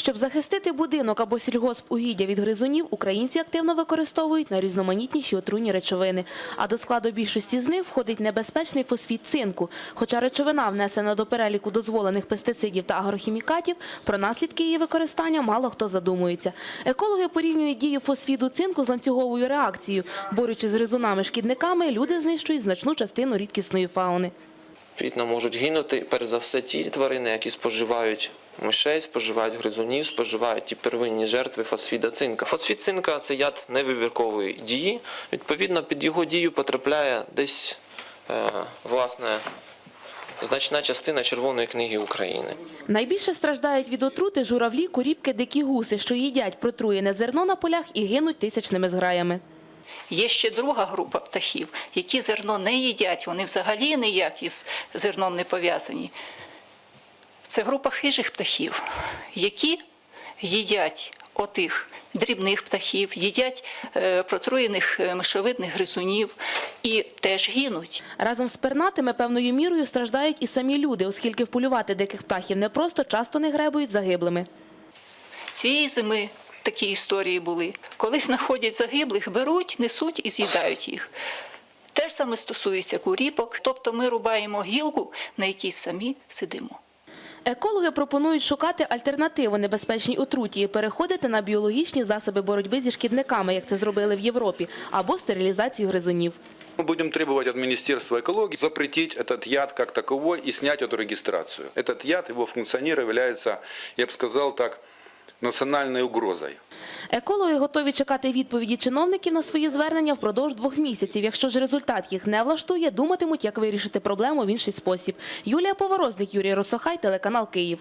Щоб захистити будинок або сільгоспугіддя від гризунів, українці активно використовують найрізноманітніші отруйні речовини. А до складу більшості з них входить небезпечний фосфіт цинку. Хоча речовина внесена до переліку дозволених пестицидів та агрохімікатів, про наслідки її використання мало хто задумується. Екологи порівнюють дію фосфіду цинку з ланцюговою реакцією. Борючись з гризунами-шкідниками, люди знищують значну частину рідкісної фауни. Відповідно, можуть гинути перш за все ті тварини, які споживають мишей, споживають гризунів, споживають ті первинні жертви фосфіда цинка. Фосфід цинка це яд невибіркової дії. Відповідно, під його дію потрапляє десь е, власне значна частина Червоної книги України. Найбільше страждають від отрути журавлі, куріпки, дикі гуси, що їдять протруєне зерно на полях і гинуть тисячними зграями. Є ще друга група птахів, які зерно не їдять, вони взагалі ніяк із зерном не пов'язані. Це група хижих птахів, які їдять отих дрібних птахів, їдять е, протруєних е, мишовидних гризунів і теж гинуть. Разом з пернатими певною мірою страждають і самі люди, оскільки вполювати диких птахів непросто часто не гребують загиблими. Цієї зими такі історії були. Коли знаходять загиблих, беруть, несуть і з'їдають їх. Те ж саме стосується куріпок, тобто ми рубаємо гілку, на якій самі сидимо. Екологи пропонують шукати альтернативу небезпечній отруті і переходити на біологічні засоби боротьби зі шкідниками, як це зробили в Європі, або стерилізацію гризунів. Мы будем требовать от Министерства экологии запретить этот яд как таковой и снять эту регистрацию. Этот яд, его функционер является, я бы сказал так, национальной угрозой. Екологи готові чекати відповіді чиновників на свої звернення впродовж двох місяців. Якщо ж результат їх не влаштує, думатимуть, як вирішити проблему в інший спосіб. Юлія Поворозник, Юрій Росохай, телеканал Київ.